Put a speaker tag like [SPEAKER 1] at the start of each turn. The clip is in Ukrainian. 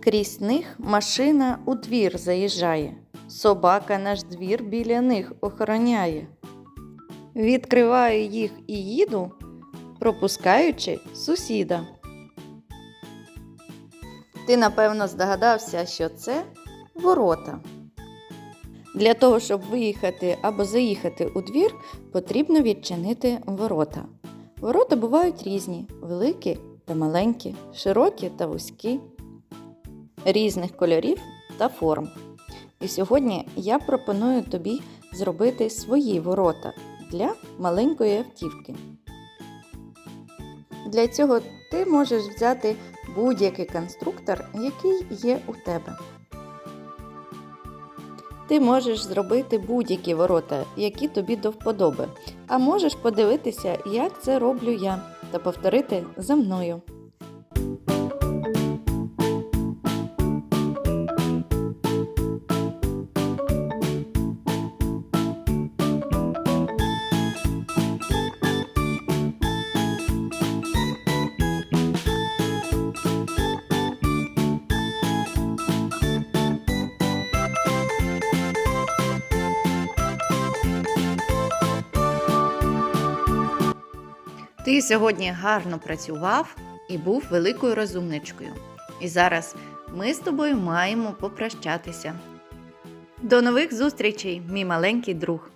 [SPEAKER 1] Крізь них машина у двір заїжджає. Собака наш двір біля них охороняє. Відкриваю їх і їду, пропускаючи сусіда. Ти, напевно, здогадався, що це ворота. Для того, щоб виїхати або заїхати у двір, потрібно відчинити ворота. Ворота бувають різні: великі та маленькі, широкі та вузькі, різних кольорів та форм. І сьогодні я пропоную тобі зробити свої ворота для маленької автівки. Для цього ти можеш взяти будь-який конструктор, який є у тебе. Ти можеш зробити будь-які ворота, які тобі до вподоби, а можеш подивитися, як це роблю я, та повторити за мною. Ти сьогодні гарно працював і був великою розумничкою. І зараз ми з тобою маємо попрощатися. До нових зустрічей, мій маленький друг!